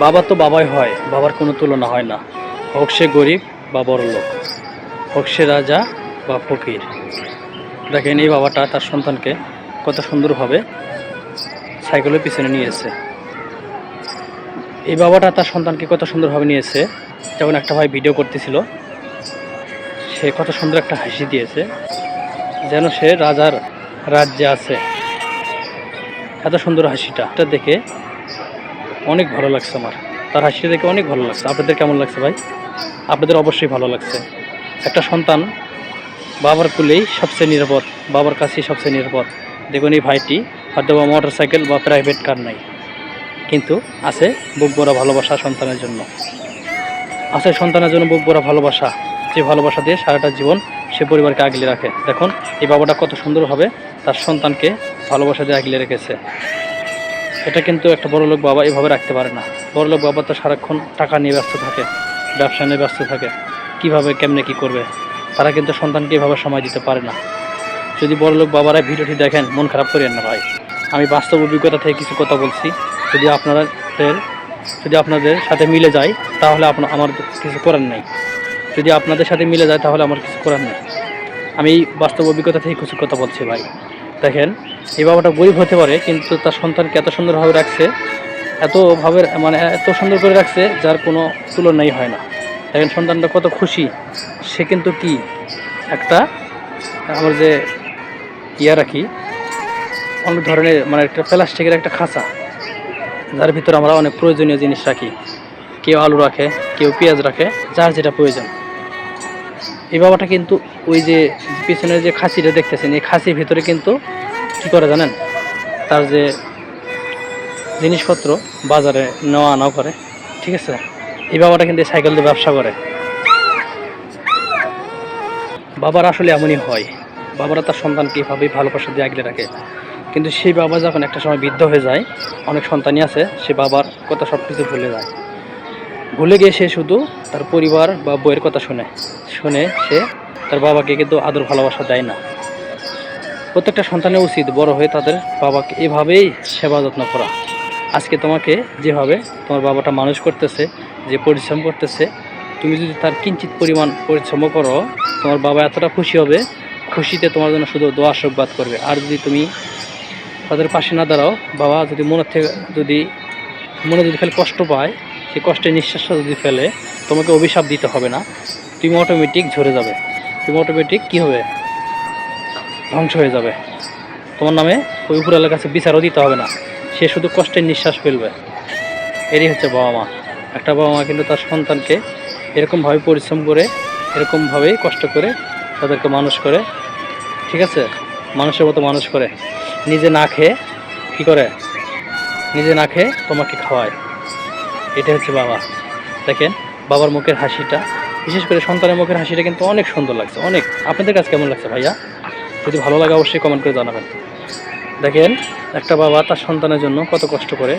বাবা তো বাবাই হয়, বাবার কোনো তুলনা হয় না। হোক সে গরিব বা বড় লোক, হোক সে রাজা বা ফকির। দেখেন এই বাবাটা তার সন্তানকে কত সুন্দরভাবে সাইকেলের পিছনে নিয়েছে। এই বাবাটা তার সন্তানকে কত সুন্দরভাবে নিয়েছে। যেমন একটা ভাই ভিডিও করতেছিল, সে কত সুন্দর একটা হাসি দিয়েছে, যেন সে রাজার রাজ্যে আছে। এত সুন্দর হাসিটা। এটা দেখে অনেক ভালো লাগছে আমার। তার হাসি দেখে অনেক ভালো লাগছে। আপনাদের কেমন লাগছে ভাই? আপনাদের অবশ্যই ভালো লাগছে। একটা সন্তান বাবার কুলেই সবচেয়ে নিরাপদ, বাবার কাছেই সবচেয়ে নিরাপদ। দেখুন এই ভাইটি, হয়তো বা মোটর সাইকেল বা প্রাইভেট কার নাই, কিন্তু আছে বুক ভরা ভালোবাসা সন্তানের জন্য। আছে সন্তানের জন্য বুক ভরা ভালোবাসা, যে ভালোবাসা দিয়ে সারাটা জীবন সে পরিবারকে আগলে রাখে। দেখুন, এই বাবাটা কত সুন্দরভাবে তার সন্তানকে ভালোবাসা দিয়ে আগলে রেখেছে। এটা কিন্তু একটা বড় লোক বাবা এভাবে রাখতে পারে না। বড় লোক বাবা তো সারাক্ষণ টাকা নিয়ে ব্যস্ত থাকে, ব্যবসা নিয়ে ব্যস্ত থাকে, কীভাবে, কেমনে, কি করবে? তারা কিন্তু সন্তানকে এভাবে সময় দিতে পারে না। যদি বড় লোক বাবারা ভিডিওটি দেখেন, মন খারাপ করেন না ভাই। আমি বাস্তব অভিজ্ঞতা থেকে কিছু কথা বলছি। যদি আপনাদের যদি আপনাদের সাথে মিলে যায়, তাহলে আপনার আমার কিছু করার নেই। যদি আপনাদের সাথে মিলে যায়, তাহলে আমার কিছু করার নেই। আমি বাস্তব অভিজ্ঞতা থেকে কিছু কথা বলছি ভাই। দেখেন, এই বাবাটা গরিব হতে পারে, কিন্তু তার সন্তানকে এত সুন্দরভাবে রাখছে এতভাবে মানে এত সুন্দর করে রাখছে, যার কোনো তুলনাই হয় না। দেখেন, সন্তানটা কত খুশি। সে কিন্তু কি? একটা, আমার যে ইয়া রাখি অনেক ধরনের মানে একটা প্লাস্টিকের একটা খাঁচা, যার ভিতরে আমরা অনেক প্রয়োজনীয় জিনিস রাখি। কেউ আলু রাখে, কেউ পেঁয়াজ রাখে, যার যেটা প্রয়োজন। এই বাবাটা কিন্তু ওই যে পিছনের যে খাসিটা দেখতেছেন, এই খাসির ভিতরে কিন্তু কি করে জানেন? তার যে জিনিসপত্র বাজারে নেওয়া আনাও করে, ঠিক আছে? এই বাবাটা কিন্তু সাইকেল দিয়ে ব্যবসা করে। বাবার আসলে এমনই হয়। বাবারা তার সন্তানকে এভাবেই ভালোবাসা দিয়ে আগলে রাখে। কিন্তু সেই বাবা যখন একটা সময় বৃদ্ধ হয়ে যায়, অনেক সন্তানই আছে, সে বাবার কথা সব কিছু ভুলে যায়। ভুলে গিয়ে সে শুধু তার পরিবার বা বইয়ের কথা শুনে শুনে সে তার বাবাকে কিন্তু আদর ভালোবাসা দেয় না। প্রত্যেকটা সন্তানের উচিত বড় হয়ে তাদের বাবাকে এভাবেই সেবা যত্ন করা। আজকে তোমাকে যেভাবে তোমার বাবাটা মানুষ করতেছে, যে পরিশ্রম করতেছে, তুমি যদি তার কিঞ্চিত পরিমাণ পরিশ্রম করো, তোমার বাবা এতটা খুশি হবে, খুশিতে তোমার জন্য শুধু দোয়া, আশীর্বাদ করবে। আর যদি তুমি তাদের পাশে না দাঁড়াও, বাবা যদি মনের থেকে, যদি মনে যদি খালি কষ্ট পায় সেই কষ্টের নিঃশ্বাসটা যদি ফেলে, তোমাকে অভিশাপ দিতে হবে না। তুমি অটোমেটিক ঝরে যাবে। তুমি অটোমেটিক কী হবে? ধ্বংস হয়ে যাবে। তোমার নামে ওই উপরওয়ালার কাছে বিচারও দিতে হবে না। সে শুধু কষ্টের নিঃশ্বাস ফেলবে। এরই হচ্ছে বাবা মা। একটা বাবা মা কিন্তু তার সন্তানকে এরকমভাবে পরিশ্রম করে এরকমভাবেই কষ্ট করে তাদেরকে মানুষ করে, ঠিক আছে? মানুষের মতো মানুষ করে। নিজে না খেয়ে কী করে? নিজে না খেয়ে তোমাকে খাওয়ায়। এটা হচ্ছে বাবা। দেখেন, বাবার মুখের হাসিটা, বিশেষ করে সন্তানের মুখের হাসিটা কিন্তু অনেক সুন্দর লাগছে, অনেক। আপনাদের কাছে কেমন লাগছে ভাইয়া? যদি ভালো লাগে অবশ্যই কমেন্ট করে জানাবেন। দেখেন, একটা বাবা তার সন্তানের জন্য কত কষ্ট করে,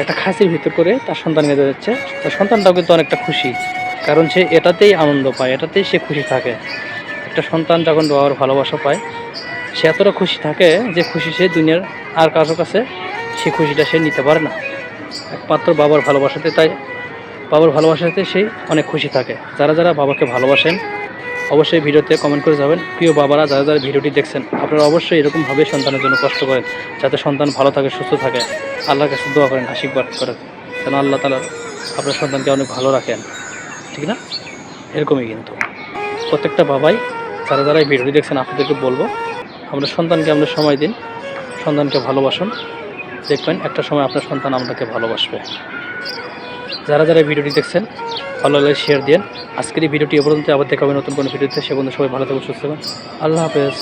একটা খাসির ভিতর করে তার সন্তান নিয়ে যাচ্ছে তার সন্তানটাও কিন্তু অনেকটা খুশি, কারণ সে এটাতেই আনন্দ পায়, এটাতেই সে খুশি থাকে। একটা সন্তান যখন বাবার ভালোবাসা পায়, সে এতটা খুশি থাকে যে খুশি সে দুনিয়ার আর কারোর কাছে সে খুশিটা সে নিতে পারে না। একমাত্র বাবার ভালোবাসাতে তাই বাবার ভালোবাসাতে সে অনেক খুশি থাকে। যারা যারা বাবাকে ভালোবাসেন, অবশ্যই ভিডিওতে কমেন্ট করে যাবেন। প্রিয় বাবারা, যারা যারা ভিডিওটি দেখছেন, আপনারা অবশ্যই এরকমভাবে সন্তানের জন্য কষ্ট করেন, যাতে সন্তান ভালো থাকে, সুস্থ থাকে। আল্লাহর কাছে দোয়া করেন, আশীর্বাদ করেন। যেন আল্লাহ তালা আপনার সন্তানকে অনেক ভালো রাখেন। ঠিক না? এরকমই কিন্তু। প্রত্যেকটা বাবাই, যারা যারা ভিডিওটি দেখছেন, আপনাদেরকে বলব, আমরা সন্তানকে আমরা সময় দিন, সন্তানকে ভালোবাসুন। দেখবেন একটা সময় আপনার সন্তান আপনাকে ভালোবাসবে। যারা যারা ভিডিওটি দেখছেন, ভালো লাগলে শেয়ার দিন আজকের এই ভিডিওটি এ পর্যন্ত আবার দেখাবে নতুন কোনো ভিডিওতে। সে বন্ধু সবাই ভালো থাকবে সুস্থ থাকবেন আল্লাহ হাফেজ।